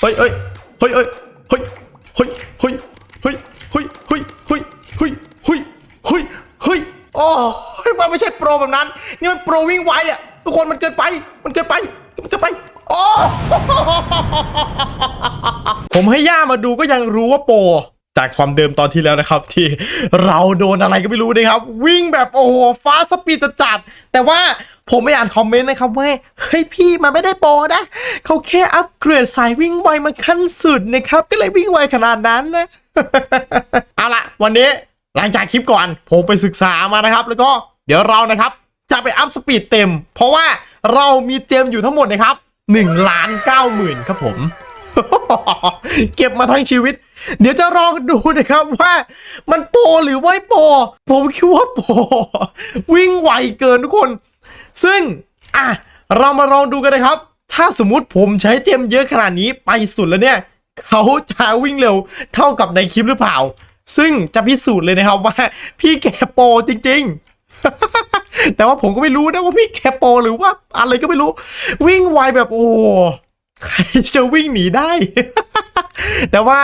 เฮ้ยเฮ้ยเฮ้ยเฮ้ยเฮ้ยเฮ้ยเฮ้ยเฮ้ยเฮ้ยเฮ้ยเฮ้ยเฮ้ยเฮ้ยเฮ้ยเฮ้ยโอ้ยมันไม่ใช่โปรแบบนั้น นี่มันโปรวิ่งไวอะทุกคนมันเกินไป มันเกินไป มันเกินไป โอ้ผมให้ย่ามาดูก็ยังรู้ว่าโปร จากความเดิมตอนที่แล้วนะครับที่เราโดนอะไรก็ไม่รู้นะครับ วิ่งแบบโอ้โหฟ้าสปีดจัด แต่ว่าผมไม่อ่านคอมเมนต์นะครับว่าเฮ้ยพี่มันไม่ได้โปรนะเขาแค่อัปเกรดสายวิ่งไวมาขั้นสุดนะครับ ก็เลยวิ่งไวขนาดนั้นนะเอาละวันนี้หลังจากคลิปก่อน ผมไปศึกษามานะครับ แล้วก็เดี๋ยวเรานะครับจะไปอัพสปีดเต็ม เพราะว่าเรามีเจมอยู่ทั้งหมดนะครับ1ล้าน9หมื่นครับผม เก็บมาทั้งชีวิต เดี๋ยวจะลองดูนะครับว่ามันโปรหรือไม่โปรผมคิดว่าโปรวิ่งไวเกินทุกคน ซึ่งอะเรามาลองดูกันนะครับ ถ้าสมมุติผมใช้เจมเยอะขนาดนี้ไปสุดแล้วเนี่ย เขาจะวิ่งเร็วเท่ากับในคลิปหรือเปล่า ซึ่งจะพิสูจน์เลยนะครับว่า พี่แกโปรจริง ๆ แต่ว่าผมก็ไม่รู้นะว่าพี่แกโปรหรือว่าอะไรก็ไม่รู้ วิ่งไวแบบโอ้ใครจะวิ่งหนีได้ แต่ว่า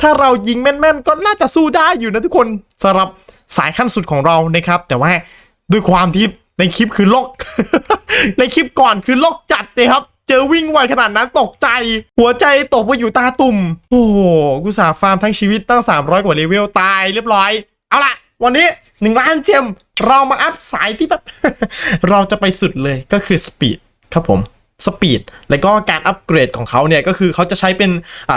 ถ้าเรายิงแม่นๆ ก็น่าจะสู้ได้อยู่นะทุกคนสำหรับสายขั้นสุดของเรานะครับ แต่ว่าด้วยความที่ในคลิปคือลก ในคลิปก่อนคือลกจัดเลยครับ เจอวิ่งไวขนาดนั้นตกใจ หัวใจตกไปอยู่ตาตุ่ม โอ้โหกูสาฟาร์มทั้งชีวิตตั้ง 300 กว่าเลเวลตายเรียบร้อย เอาล่ะ วันนี้ 1 ล้านเจมเรามาอัพสายที่แบบ เราจะไปสุดเลยก็คือสปีดครับผมสปีดแล้วก็การอัปเกรดของเขาเนี่ยก็คือเขาจะใช้เป็น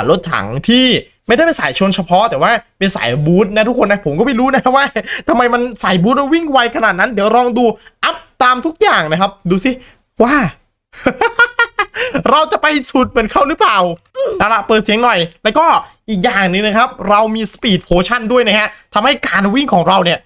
รถถังที่ ไม่ได้เป็นสายชนเฉพาะแต่ว่าเป็นสายบูทนะทุกคนนะผมก็ไม่รู้นะว่าทำไมมันสายบูทแล้ววิ่งไวขนาดนั้น เดี๋ยวลองดูอัพตามทุกอย่างนะครับ ดูสิว่า เราจะไปสุดเหมือนเขาหรือเปล่าเอาละเปิดเสียงหน่อย แล้วก็อีกอย่างนึงนะครับ เรามีสปีดโพชั่นด้วยนะฮะทำให้การวิ่งของเราเนี่ย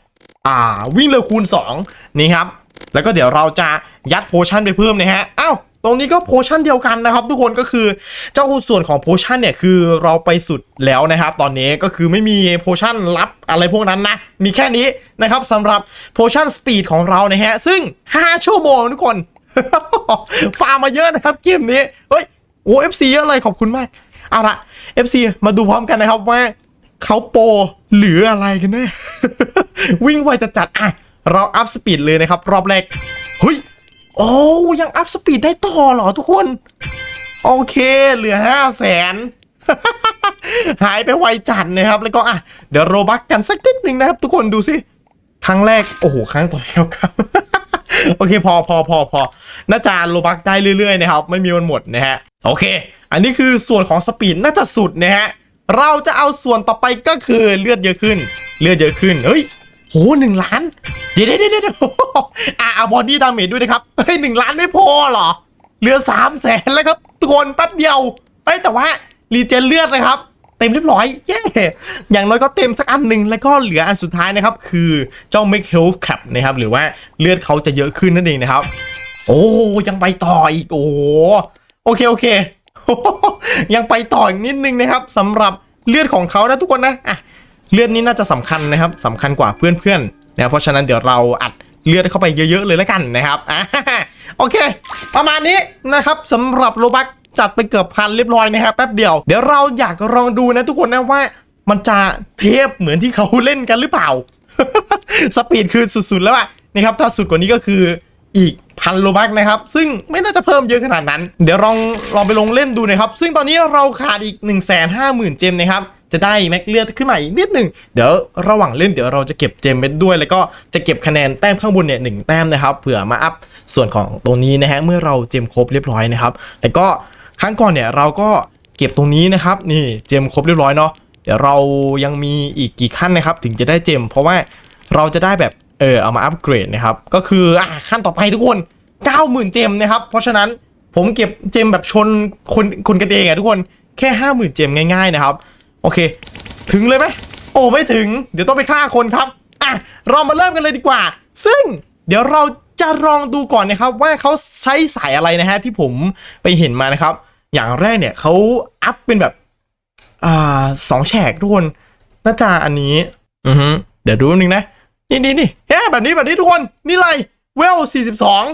อ่า วิ่งเร็วคูณ 2 นี่ครับ แล้วก็เดี๋ยวเราจะยัดโพชั่นไปเพิ่มนะฮะอ้าว ตรงนี้ก็โพชั่นเดียวกันนะครับ ทุกคนก็คือเจ้าส่วนของโพชั่นเนี่ยคือเราไปสุดแล้วนะครับ ตอนนี้ก็คือไม่มีโพชั่นลับอะไรพวกนั้นนะ มีแค่นี้นะครับสำหรับโพชั่นสปีดของเรานะฮะ ซึ่ง 5 ชั่วโมงทุกคนฟาร์มาเยอะนะครับเกมนี้ เฮ้ยโอ้ FC เยอะเลยขอบคุณมากเอาละ FC มาดูพร้อมกันนะครับว่าเขาโปรหรืออะไรกันแน่วิ่งไวจะจัดอะ เราอัพสปีดเลยนะครับ รอบแรก โอ้ยังอัพสปีดได้ต่อเหรอทุกคน โอเคเหลือห้าแสนหายไปไวจัดนะครับ แล้วก็อะ เดี๋ยวโรบักกันสักนิดหนึ่งนะครับ ทุกคนดูสิ ครั้งแรก โอ้โห ครั้งต่อไปครับครับ โอเค พอพอพอพอน่าจะโลบักได้เรื่อยๆนะครับ ไม่มีวันหมดนะฮะ โอเค อันนี้คือส่วนของสปีดน่าจะสุดนะฮะ เราจะเอาส่วนต่อไปก็คือเลือดเยอะขึ้น เลือดเยอะขึ้น เฮ้ย หหนึ่งล้าน เดี๋ยวเดี๋ยวเดี๋ยวอะเอาบอดี้ดาเมจด้วยนะครับ เฮ้ยหนึ่งล้านไม่พอเหรอ เหลือสามแสนแล้วครับ ทุกคนแป๊บเดียวเอ้แต่ว่ารีเจนเลือดนะครับ เต็มเรียบร้อยเย้อย่างน้อยก็เต็มสักอันหนึ่งแล้วก็เหลืออันสุดท้ายนะครับ คือเจ้า Make Health Cap นะครับหรือว่าเลือดเขาจะเยอะขึ้นนั่นเองนะครับ โอ้ยังไปต่ออีกโอ้โหโอเคโอเคยังไปต่ออีกนิดนึงนะครับสำหรับเลือดของเขานะทุกคนนะอะ เลือดนี้น่าจะสำคัญนะครับสำคัญกว่าเพื่อนๆนะครับเพราะฉะนั้นเดี๋ยวเราอัดเลือดเข้าไปเยอะๆเลยแล้วกันนะครับอะโอเค ประมาณนี้นะครับสำหรับโลบักจัดไปเกือบพันเรียบร้อยนะครับแป๊บเดียวเดี๋ยวเราอยากลองดูนะทุกคนนะว่ามันจะเทพเหมือนที่เขาเล่นกันหรือเปล่า สปีดคือสุดๆแล้วอะนะครับถ้าสุดกว่านี้ก็คืออีกพันโลบักนะครับ ซึ่งไม่น่าจะเพิ่มเยอะขนาดนั้น เดี๋ยวลองลองไปลงเล่นดูนะครับ ซึ่งตอนนี้เราขาดอีก 1 5 0 0 0 0 เจมนะครับ จะได้แม็กเลือดขึ้นมาอีกนิดหนึ่งเดี๋ยวระหว่างเล่นเดี๋ยวเราจะเก็บเจมเม็ดด้วย แล้วก็จะเก็บคะแนนแต้มข้างบนเนี่ยหนึ่งแต้มนะครับเผื่อมาอัพส่วนของตรงนี้นะฮะเมื่อเราเจมครบเรียบร้อยนะครับแล้วก็ครั้งก่อนเนี่ยเราก็เก็บตรงนี้นะครับนี่เจมครบเรียบร้อยเนาะเดี๋ยวเรายังมีอีกกี่ขั้นนะครับถึงจะได้เจม เพราะว่าเราจะได้แบบเออเอามาอัปเกรดนะครับก็คืออะขั้นต่อไปทุกคน 90,000 เจมนะครับเพราะฉะนั้นผมเก็บเจมแบบชนคนคนกันเองอะทุกคนแค่ 50,000 เจมง่ายๆนะครับ โอเค ถึงเลยไหมโอ้ไม่ถึง เดี๋ยวต้องไปฆ่าคนครับอะเรามาเริ่มกันเลยดีกว่า ซึ่งเดี๋ยวเราจะลองดูก่อนนะครับว่าเขาใช้สายอะไรนะฮะที่ผมไปเห็นมานะครับ อย่างแรกเนี่ยเขาอัพเป็นแบบอ่าสองแฉกทุกคนน่าจะอันนี้อือฮึเดี๋ยวดูนิดนึงนะ นี่นี่นี่แค่แบบนี้แบบนี้ทุกคนนี่เลยเวล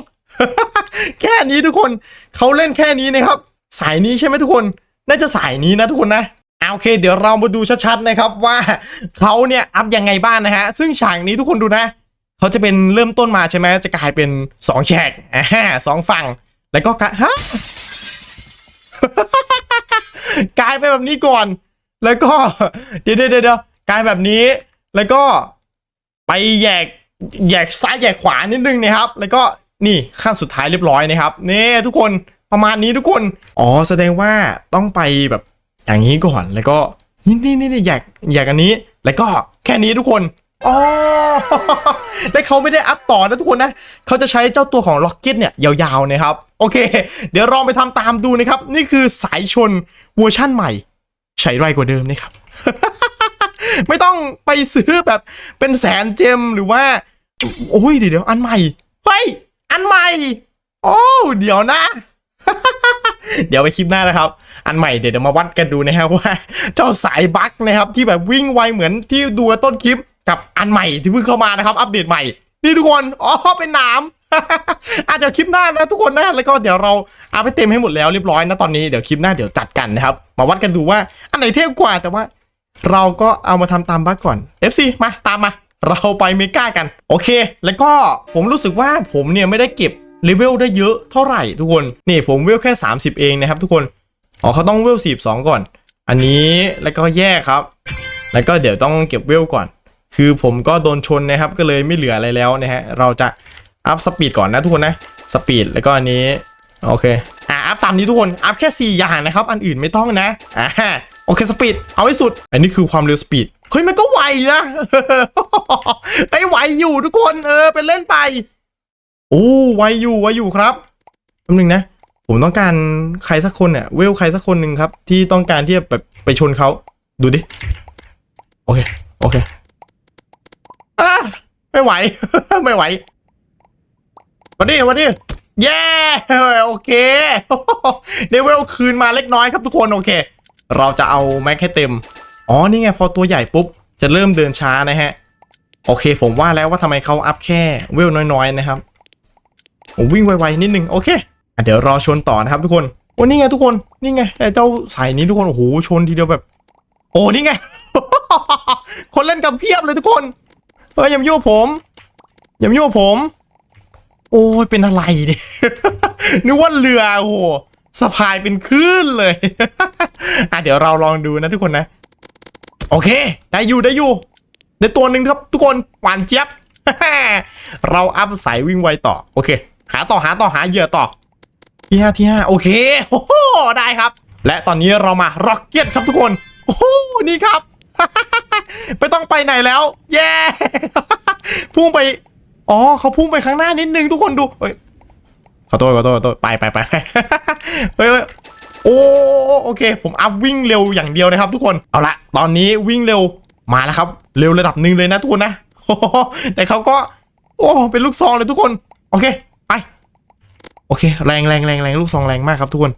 42แค่นี้ทุกคนเขาเล่นแค่นี้นะครับ สายนี้ใช่ไหมทุกคน น่าจะสายนี้นะทุกคนนะ โอเค เดี๋ยวเรามาดูชัดๆนะครับว่าเขาเนี่ยอัพยังไงบ้างนะฮะ ซึ่งฉากนี้ทุกคนดูนะ เขาจะเป็นเริ่มต้นมาใช่ไหมจะกลายเป็นสองแฉกสองฝั่ง แล้วก็กฮะกลายไปแบบนี้ก่อน แล้วก็เดี๋ยวเดี๋ยวเดี๋ยวกลายแบบนี้แล้วก็ไปแยกแยกซ้ายแยกขวานิดนึงนะครับ แล้วก็นี่ขั้นสุดท้ายเรียบร้อยนะครับนี่ทุกคนประมาณนี้ทุกคน อ๋อแสดงว่าต้องไปแบบ อย่างนี้ก่อนแล้วก็นี่นี่นี่นี่แยกแยากอันนี้ แล้วก็แค่นี้ทุกคนอ๋อและเขาไม่ได้อัพต่อนะทุกคนนะเขาจะใช้เจ้าตัวของล็อกเก็ตเนี่ยยาวๆนะครับ โอเค เดี๋ยวลองไปทำตามดูนะครับ นี่คือสายชนเวอร์ชั่นใหม่ ใช้ไรกว่าเดิมนะครับ ไม่ต้องไปซื้อแบบเป็นแสนเจมหรือว่า โอ้ยดิเดี๋ยวอันใหม่เฮ้ยอันใหม่ โอ้เดี๋ยวนะ เดี๋ยวไปคลิปหน้านะครับ อันใหม่เดี๋ยวมาวัดกันดูนะครับว่าเจ้าสายบั๊กนะครับที่แบบวิ่งไวเหมือนที่ดูต้นคลิปกับอันใหม่ที่เพิ่งเข้ามานะครับ อัปเดตใหม่ นี่ทุกคนอ๋อเป็นหนามอะเดี๋ยวคลิปหน้านะทุกคนนะแล้วก็เดี๋ยวเราเอาไปเต็มให้หมดแล้วเรียบร้อยนะตอนนี้เดี๋ยวคลิปหน้าเดี๋ยวจัดกันนะครับ มาวัดกันดูว่าอันไหนเทพกว่าแต่ว่าเราก็เอามาทำตามบั๊กก่อน FC มาตามมา เราไปเมกากัน โอเค แล้วก็ผมรู้สึกว่าผมเนี่ยไม่ได้เก็บ เลเวลได้เยอะเท่าไหร่ทุกคน นี่ผมเวลแค่ 30 เองนะครับทุกคน อ๋อเขาต้องเวล42ก่อน อันนี้แล้วก็แยกครับ แล้วก็เดี๋ยวต้องเก็บเวลก่อน คือผมก็โดนชนนะครับก็เลยไม่เหลืออะไรแล้วนะฮะ เราจะอัพสปีดก่อนนะทุกคนนะ สปีดแล้วก็อันนี้โอเค อะอัพตามนี้ทุกคน อัพแค่ 4 อย่างนะครับ อันอื่นไม่ต้องนะ อ่าโอเคสปีด เอาให้สุด อันนี้คือความเร็วสปีด เฮ้ยมันก็ไวนะไอ้ยไวอยู่ทุกคน เออเป็นเล่นไป โอ้ไวอยู่ไวอยู่ครับแป๊บนึงนะ ผมต้องการใครสักคนเนี่ยเวลใครสักคนหนึ่งครับ ที่ต้องการที่จะแบบไปชนเขาดูดิ โอเค โอเคอะไม่ไหว ไม่ไหววันนี้วันนี้เย้โอเคเดเวลคืนมาเล็กน้อยครับทุกคนโอเค เราจะเอาแม็กให้เต็ม อ๋อนี่ไงพอตัวใหญ่ปุ๊บ จะเริ่มเดินช้านะฮะ โอเค ผมว่าแล้วว่าทำไมเขาอัพแค่เวลน้อยๆนะครับ ผมวิ่งไวๆนิดนึงโอเคอะเดี๋ยวรอชนต่อนะครับทุกคนโอ้นี่ไงทุกคนนี่ไงไอ้เจ้าสายนี้ทุกคนโอ้โหชนทีเดียวแบบ โอ้นี่ไง คนเล่นกับเพียบเลยทุกคนเฮ้ยย่ามยุ่งกับผมย่ามยุ่งกับผม โอ้ยเป็นอะไรเนี่ยนึกว่าเรือโอ้โหสะพายเป็นคลื่นเลยอะเดี๋ยวเราลองดูนะทุกคนนะโอเค ได้อยู่ได้อยู่ในตัวหนึ่งครับทุกคนหวานเจี๊ยบเราอัพสายวิ่งไวต่อ โอเค หาต่อหาต่อหาเหยื่อต่อที่ห้าที่ห้าโอเคโอ้โหได้ครับ และตอนนี้เรามาร็อกเก็ตครับทุกคนโอ้โหนี่ครับ ไม่ต้องไปไหนแล้ว เย้พุ่งไปอ๋อเขาพุ่งไปข้างหน้านิดนึงทุกคนดูเฮ้ยขอโทษขอโทษขอโทษไปไปไปไปเฮ้ยโอ้โอเค ผมอัพวิ่งเร็วอย่างเดียวนะครับ ทุกคนเอาละตอนนี้วิ่งเร็วมาแล้วครับ เร็วระดับหนึ่งเลยนะทุกคนนะแต่เขาก็ โอ้เป็นลูกซองเลยทุกคน โอเค โอเคแรงแรงแรงแรงลูกซองแรงมากครับทุกคน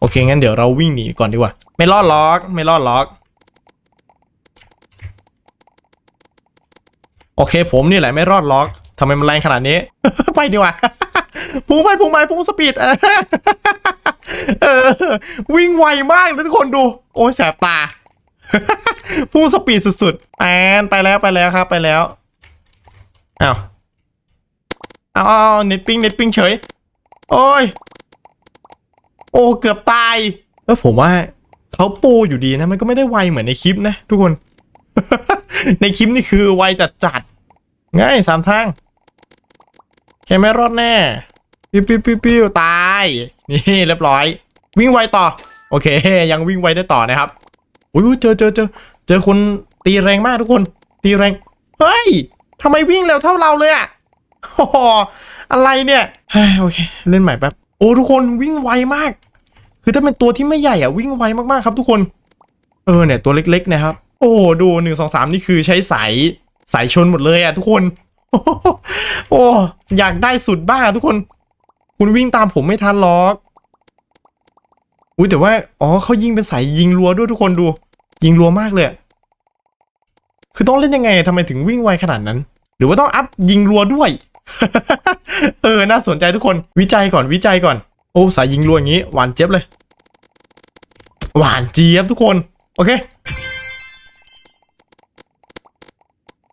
โอเคงั้นเดี๋ยวเราวิ่งหนีก่อนดีกว่า ไม่รอดล็อกไม่รอดล็อก โอเค ผมนี่แหละไม่รอดล็อกทำไมมันแรงขนาดนี้ ไปดีกว่าพุ่งไปพุ่งไปพุ่งสปีดเออวิ่งไวมากทุกคนดู โอ้ยแสบตาพุ่งสปีดสุดๆแอนไปแล้วไปแล้วครับไปแล้วอ้าวอ้าวอ้าวเน็ตปิ้งเน็ตปิ้งเฉย โอ้ย โอ้เกือบตายเออผมว่าเขาปูอยู่ดีนะ มันก็ไม่ได้ไวเหมือนในคลิปนะ ทุกคน ในคลิปนี่คือไวจัดจัด ง่ายสามทางแค่ไม่รอดแน่ ปิ้วปิ้วปิ้วปิ้วตาย นี่เรียบร้อย วิ่งไวต่อ โอเค ยังวิ่งไวได้ต่อนะครับ อุ้ยเจอเจอเจอเจอคนตีแรงมากทุกคน ตีแรง เฮ้ยทำไมวิ่งเร็วเท่าเราเลยอะ อะไรเนี่ยโอเค เล่นใหม่แป๊บ โอ้ทุกคนวิ่งไวมาก คือถ้าเป็นตัวที่ไม่ใหญ่อะวิ่งไวมากๆครับ ทุกคน เออเนี่ยตัวเล็กๆนะครับ โอ้ดูหนึ่งสองสามนี่คือใช้สายสายชนหมดเลยอะทุกคน โอ้อยากได้สุดบ้าทุกคน คุณวิ่งตามผมไม่ทันหรอกอุ้ยแต่ว่า อ๋อเขายิงเป็นสายยิงรัวด้วยทุกคนดู ยิงรัวมากเลย คือต้องเล่นยังไงทำไมถึงวิ่งไวขนาดนั้น หรือว่าต้องอัพยิงรัวด้วย เออ น่าสนใจทุกคน วิจัยก่อน วิจัยก่อน โอ้ สายยิงรัวอย่างนี้ หวานเจี๊ยบเลย หวานเจี๊ยบทุกคน โอเค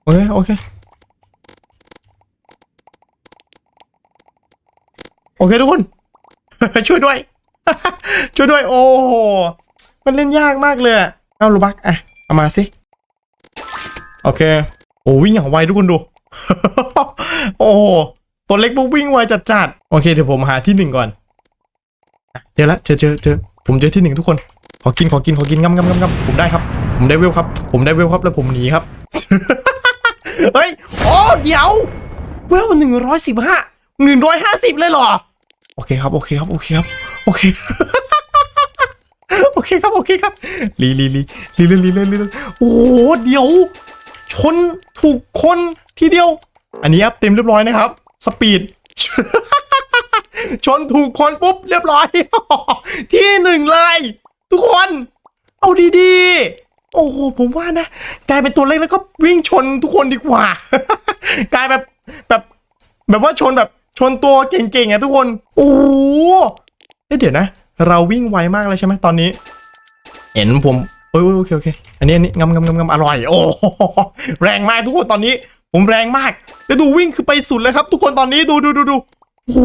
โอเค โอเค โอเคทุกคน ช่วยด้วย ช่วยด้วย โอ้โห มันเล่นยากมากเลย เอาลูบัก อะ เอามาสิ โอเค โอ้วิ่งอย่างไวทุกคนดู โอ้ตัวเล็กปุ๊บวิ่งไวจัดจัดโอเคเดี๋ยวผมหาที่หนึ่งก่อนเจอแล้วเจอเจอเจอผมเจอที่หนึ่งทุกคน ขอกินขอกินขอกินงับงับงับงับผมได้ครับ ผมได้เวลครับ ผมได้เวลครับแล้วผมหนีครับเฮ้ยโอ้เดี๋ยวเวลมันหนึ่งร้อยสิบห้าหนึ่งร้อยห้าสิบเลยหรอโอเคครับโอเคครับโอเคครับโอเคโอเคครับโอเคครับลีลีลีลีลีลีลีโอ้เดี๋ยว ชนถูกคน ทีเดียว อันนี้ครับเต็มเรียบร้อยนะครับ สปีด ชนถูกคนปุ๊บเรียบร้อย ที่หนึ่งเลย ทุกคน เอาดีๆ โอ้โหผมว่านะ กลายเป็นตัวเล็กแล้วก็วิ่งชนทุกคนดีกว่า กลายแบบแบบ แบบว่าชนแบบชนตัวเก่งๆอะทุกคน โอ้โหเดี๋ยวนะ เราวิ่งไวมากเลยใช่ไหมตอนนี้ เห็นผมโอ้ยโอเคโอเค อันนี้อันนี้งำงำงำงำอร่อย โอ้โหแรงมากทุกคนตอนนี้ ผมแรงมาก แล้วดูวิ่งคือไปสุดเลยครับ ทุกคนตอนนี้ดูดูดูดูโอ้โห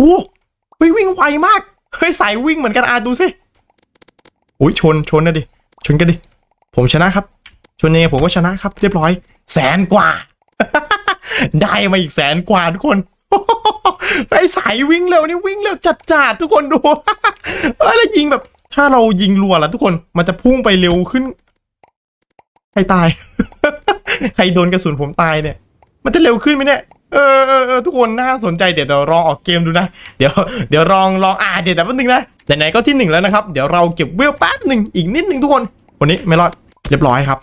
วิ่งไวมากเฮ้ยสายวิ่งเหมือนกันอะดูสิโอ้ยชนชนนะดิชนกันดิผมชนะครับ ชนเองผมก็ชนะครับ เรียบร้อย แสนกว่า ได้มาอีกแสนกว่าทุกคนไอ้สายวิ่งเร็วนี่วิ่งเร็วจัดจัดทุกคนดูเออแล้วยิงแบบ ถ้าเรายิงรัวแล้วทุกคนมันจะพุ่งไปเร็วขึ้นใครตาย ใครโดนกระสุนผมตายเนี่ย มันจะเร็วขึ้นไหมเนี่ยเออเออเออทุกคนน่าสนใจเดี๋ยวเราลองออกเกมดูนะ เดี๋ยวเดี๋ยวลองลองอ่าเดี๋ยวแต่แป๊บนึงนะไหนๆก็ที่หนึ่งแล้วนะครับ เดี๋ยวเราเก็บเวลแป๊บหนึ่งอีกนิดหนึ่งทุกคน วันนี้ไม่รอดเรียบร้อยครับ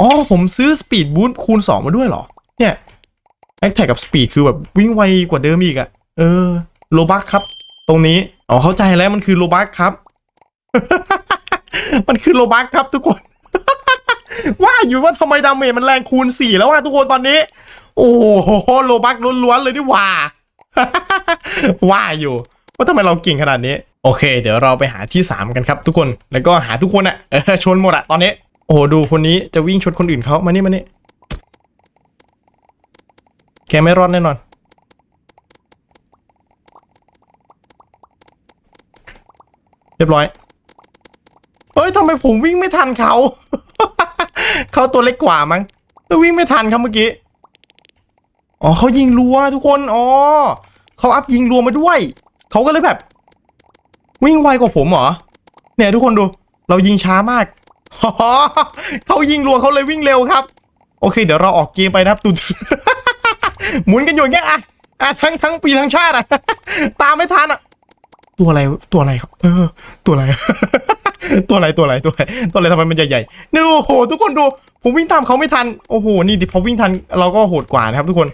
อ๋อผมซื้อสปีดบู t คูณ 2 มาด้วยเหรอ เนี่ยแอคแท็กกับสปีดคือแบบวิ่งไวกว่าเดิมอีกอะเออโลบักครับ ตรงนี้อ๋อเข้าใจแล้วมันคือโลบักครับ มันคือโลบักครับทุกคน ว่าอยู่ว่าทำไมดาเมจมันแรงคูณสี่แล้วว่าทุกคนตอนนี้ โอ้โหโลบักล้วนๆเลยนี่ว่า ว่าอยู่ว่าทำไมเราเก่งขนาดนี้ โอเค เดี๋ยวเราไปหาที่ 3 กันครับทุกคนแล้วก็หาทุกคนอะเออชนหมดอะตอนนี้ โอ้โหดูคนนี้จะวิ่งชนคนอื่นเขามานี่มานี่แกไม่รอดแน่นอนเรียบร้อย เอ้ยทำไมผมวิ่งไม่ทันเขา เขาตัวเล็กกว่ามั้งเออวิ่งไม่ทันครับเมื่อกี้ อ๋อเขายิงรัวทุกคน อ๋อเขาอัพยิงรัวมาด้วย เขาก็เลยแบบ วิ่งไวกว่าผมเหรอ เนี่ยทุกคนดู เรายิงช้ามากเขายิงรัวเขาเลยวิ่งเร็วครับ โอเค เดี๋ยวเราออกเกมไปนะครับตุนหมุนกันอยู่เงี้ยอะอะทั้งทั้งปีทั้งชาติอะ ตามไม่ทันอะ ตัวอะไรตัวอะไรครับ เออ ตัวอะไร ตัวอะไรตัวอะไรตัวอะไรตัวอะไรทำไมมันใหญ่ๆนี่โอ้โห ทุกคนดูผมวิ่งตามเขาไม่ทันโอ้โหนี่ดิพอวิ่งทันเราก็โหดกว่านะครับ ทุกคน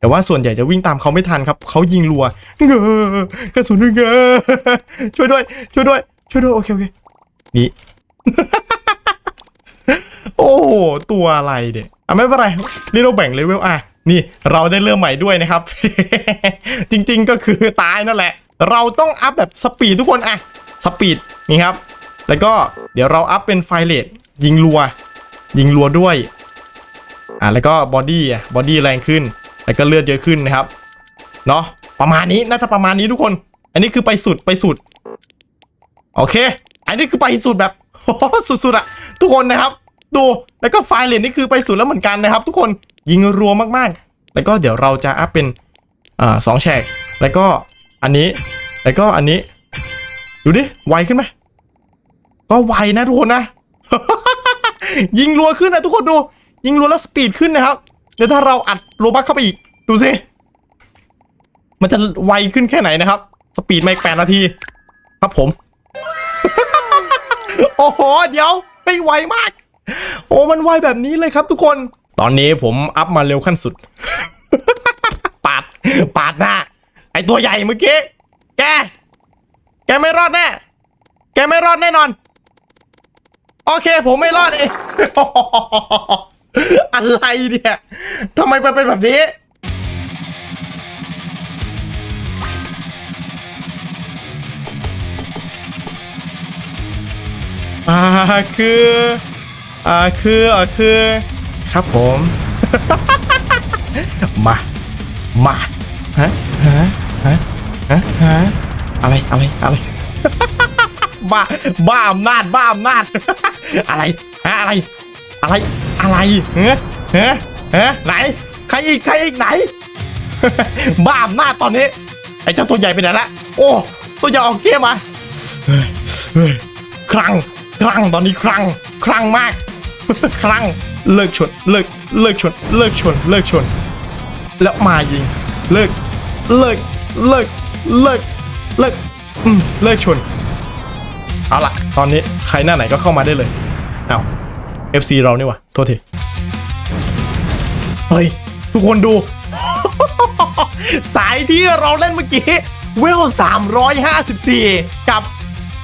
แต่ว่าส่วนใหญ่จะวิ่งตามเขาไม่ทันครับเขายิงรัวเงอกระสุนเงอช่วยด้วย ช่วยด้วย ช่วยด้วยโอเคโอเคนี่โอ้โหตัวอะไรเด็กอะไม่เป็นไรนี่เราแบ่งเลเวลอะนี่เราได้เริ่มใหม่ด้วยนะครับ จริง ๆ ก็คือตายนั่นแหละ เราต้องอัพแบบสปีดทุกคนอะสปีดนี่ครับ แล้วก็เดี๋ยวเราอัพเป็นไฟเลทยิงรัว ยิงรัวด้วยอะแล้วก็บอดี้บอดี้แรงขึ้น แล้วก็เลือดเยอะขึ้นนะครับเนาะประมาณนี้น่าจะประมาณนี้ทุกคน อันนี้คือไปสุดไปสุด โอเค อันนี้คือไปสุดแบบสุดๆอะทุกคนนะครับ ดูแล้วก็ไฟเลนนี่คือไปสุดแล้วเหมือนกันนะครับ ทุกคนยิงรัวมากๆ แล้วก็เดี๋ยวเราจะอัพเป็นอ่าสองแฉกแล้วก็ อันนี้แล้วก็อันนี้ ดูดิไวขึ้นไหมก็ไวนะทุกคนนะ ยิงรัวขึ้นนะทุกคนดู ยิงรัวแล้วสปีดขึ้นนะครับเดี๋ยวถ้าเราอัดโลบัคเข้าไปอีก ดูสิมันจะไวขึ้นแค่ไหนนะครับ สปีดไมาอีกแปดนาที ครับผม โอ้โห เดี๋ยวไม่ไวมาก โอ้มันไวแบบนี้เลยครับทุกคน ตอนนี้ผมอัพมาเร็วขั้นสุด ปาด ปาดหน้า ตัวใหญ่เมื่อกี้ แก แกไม่รอดแน่ แกไม่รอดแน่นอน โอเค ผมไม่รอดเอง อะไรเนี่ยทำไมมันเป็นแบบนี้อ่าคืออ่าคืออ่าคือ ครับผม มา มาฮะฮะ ฮะฮะฮะอะไรอะไรอะไร บ้าบ้าอำนาจบ้าอำนาจ อะไรฮะอะไร อะไรอะไรเฮ้เฮ้เฮ้ไหนใครอีกใครอีกไหน บ้าอำนาจตอนนี้ไอ้เจ้าตัวใหญ่ไปไหนละโอ้ตัวใหญ่ออกเกมมาเฮ้ยเฮ้ยครั้งครั้งตอนนี้ครั้งครั้งมาก ครั้งเลิกชนเลิกเลิกชนเลิกชนเลิกชน แล้วมายิงเลิกเลิกเลิก เลิกเลิกอืมเลิกชน เอาล่ะตอนนี้ใครหน้าไหนก็เข้ามาได้เลย เอา FC เรานี่วะโทษที เฮ้ย ทุกคนดู สายที่เราเล่นเมื่อกี้ เวล 354 กับ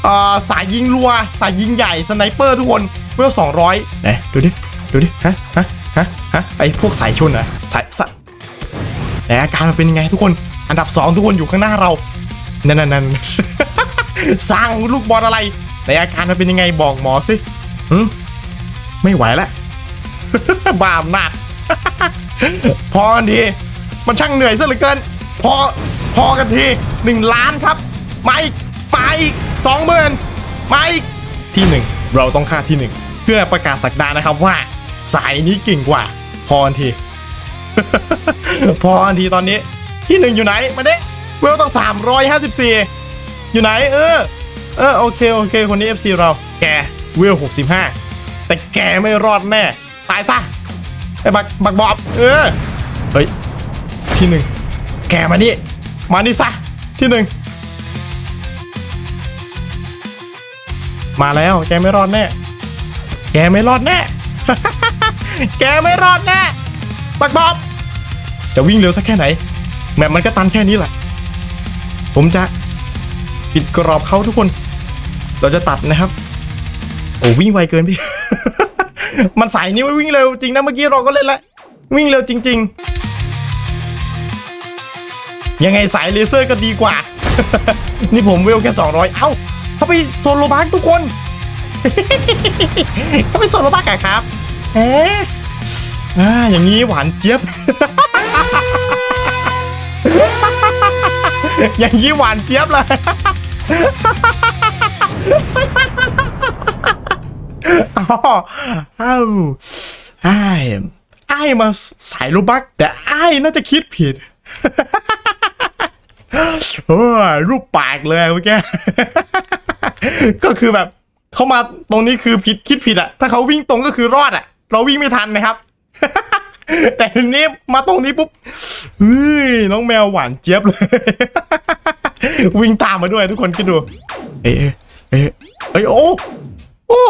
เอ่อสายยิงรัว สายยิงใหญ่ สไนเปอร์ทุกคน เวล 200ไหนดูดิ ดูดิ ฮะ ฮะ ฮะ ฮะ ไอพวกสายชนอะสายสายแต่อาการมันเป็นยังไงทุกคน อันดับ 2 ทุกคนอยู่ข้างหน้าเรานั่นนั่นนั่นสร้างลูกบอลอะไรในอาการมันเป็นยังไงบอกหมอสิไม่ไหวแล้วบาอำนาจพอกันที มันช่างเหนื่อยซะเหลือเกิน พอพอกันทีหนึ่งล้านครับ มาอีกมาอีกสองหมื่นมาอีกที่หนึ่งเราต้องฆ่าที่หนึ่งเพื่อประกาศสักดานะครับว่า สายนี้เก่งกว่า พอกันที พอกันทีตอนนี้ ที่หนึ่งอยู่ไหนมาเด้เวลต้องสามร้อยห้าสิบสี่อยู่ไหน เออ เออ โอเค โอเค คนนี้ FC เรา แกเวลหกสิบห้าแต่แกไม่รอดแน่ ตายซะไอ้บักบักบอบเออ เฮ้ย ที่หนึ่งแกมานี่ มานี่ซะ ที่หนึ่งมาแล้วแกไม่รอดแน่ แกไม่รอดแน่ แกไม่รอดแน่ บักบอบ จะวิ่งเร็วสักแค่ไหน แมปมันก็ตันแค่นี้แหละ ผมจะปิดกรอบเขาทุกคน เราจะตัดนะครับ โอ้วิ่งไวเกินพี่ มันสายนี้มันวิ่งเร็วจริงนะเมื่อกี้เราก็เล่นแล้ววิ่งเร็วจริง ๆ ยังไงสายเลเซอร์ก็ดีกว่า นี่ผมเวลแค่ 200 เอ้าเขาไปโซโลบักทุกคนเขาไปโซโลบักอะครับ เอ๊ะอ่าอย่างนี้หวานเจี๊ยบ อย่างนี้หวานเจี๊ยบเลยอ๋ออ้าวไอ้ายอ้มาสายลูกบัก แต่ไอ้น่าจะคิดผิดโอ้ยรูปปากเลยเมื่อกี้ก็คือแบบเขามาตรงนี้คือผิดคิดผิดอะถ้าเขาวิ่งตรงก็คือรอดอะเราวิ่งไม่ทันนะครับ แต่ทีนี้มาตรงนี้ปุ๊บเฮ้ยน้องแมวหวานเจี๊ยบเลย วิ่งตามมาด้วยทุกคนคิดดู เอ๊ะเอ๊ะเอ้ยโอ้โอ้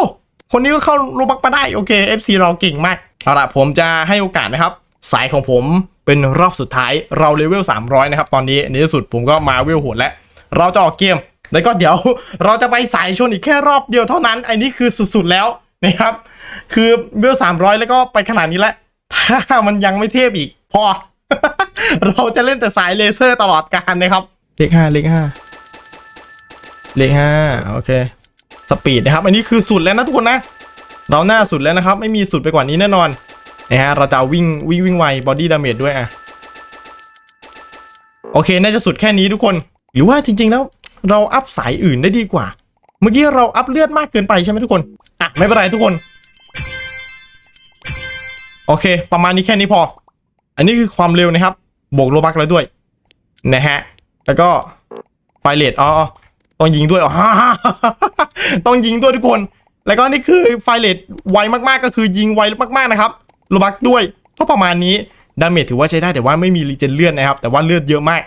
คนนี้ก็เข้ารูบักมาได้โอเค FC เราเก่งมากเอาละผมจะให้โอกาสนะครับ สายของผมเป็นรอบสุดท้ายเราเลเวล 300 นะครับ ตอนนี้ในที่สุดผมก็มาเวลโหดแล้ว เราจะออกเกม แล้วก็เดี๋ยวเราจะไปสายชนอีกแค่รอบเดียวเท่านั้นอันนี้คือสุดๆแล้วนะครับ คือเวล300 แล้วก็ไปขนาดนี้แล้วามันยังไม่เทพอีก พอ เราจะเล่นแต่สายเลเซอร์ตลอดการนะครับ เลขห้าเลขห้าเลขห้าโอเค สปีดนะครับ อันนี้คือสุดแล้วนะทุกคนนะ เราหน้าสุดแล้วนะครับ ไม่มีสุดไปกว่านี้แน่นอนนะฮะเราจะวิ่งวิ่งวิ่งไวบอดี้ดาเมจด้วยอะโอเค น่าจะสุดแค่นี้ทุกคน หรือว่าจริง ๆ แล้ว เราอัพสายอื่นได้ดีกว่า เมื่อกี้เราอัพเลือดมากเกินไปใช่ไหมทุกคน อะ ไม่เป็นไรทุกคน โอเค ประมาณนี้แค่นี้พอ อันนี้คือความเร็วนะครับ บวกโลบักแล้วด้วย นะฮะ แล้วก็ไฟเลตอ๋อต้องยิงด้วยอ๋อต้องยิงด้วยทุกคน แล้วก็นี่คือไฟเลตไวมากๆก็คือยิงไวมากๆนะครับโลบักด้วยก็ประมาณนี้ดาเมจถือว่าใช้ได้แต่ว่าไม่มีรีเจนเลือดนะครับ แต่ว่าเลือดเยอะมาก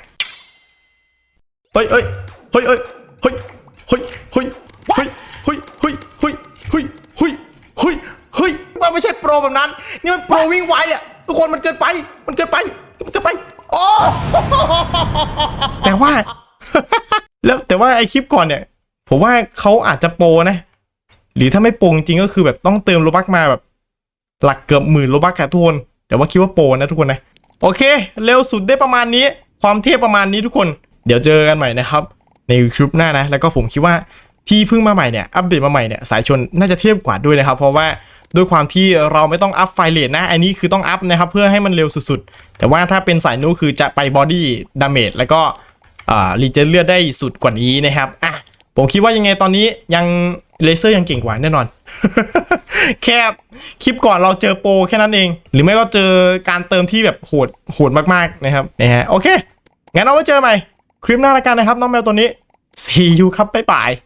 เฮ้ยเฮ้ยเฮ้ยเฮ้ยเฮ้ยเฮ้ย ไม่ใช่โปรแบบนั้น นี่มันโปรวิ่งไวอะทุกคนมันเกินไป มันเกินไปมันเกินไปโอ้แต่ว่า แล้วแต่ว่าไอคลิปก่อนเนี่ย ผมว่าเขาอาจจะโปรนะ หรือถ้าไม่โปรจริงก็คือแบบต้องเติมโลบักมาแบบ หลักเกือบหมื่นโลบักอะทุกคนแต่ว่าคิดว่าโปรนะทุกคนนะโอเค เร็วสุดได้ประมาณนี้ ความเทพประมาณนี้ทุกคน เดี๋ยวเจอกันใหม่นะครับ ในคลิปหน้านะ แล้วก็ผมคิดว่าที่เพิ่งมาใหม่เนี่ย อัปเดตมาใหม่เนี่ย สายชนน่าจะเทียบกว่าด้วยนะครับ เพราะว่า ด้วยความที่เราไม่ต้องอัพไฟเรทนะ อันนี้คือต้องอัพนะครับเพื่อให้มันเร็วสุดๆ แต่ว่าถ้าเป็นสายนู้คือจะไปบอดี้ดาเมจแล้วก็รีเจนเลือดได้สุดกว่านี้นะครับอะผมคิดว่ายังไงตอนนี้ยังเลเซอร์ยังเก่งกว่าแน่นอน แค่คลิปก่อนเราเจอโปรแค่นั้นเอง หรือไม่ก็เจอการเติมที่แบบโหดโหดมากๆนะครับนะฮะโอเค งั้นเอาไว้เจอใหม่ คลิปหน้าละกันนะครับ น้องแมวตัวนี้ see you ครับบ๊ายบาย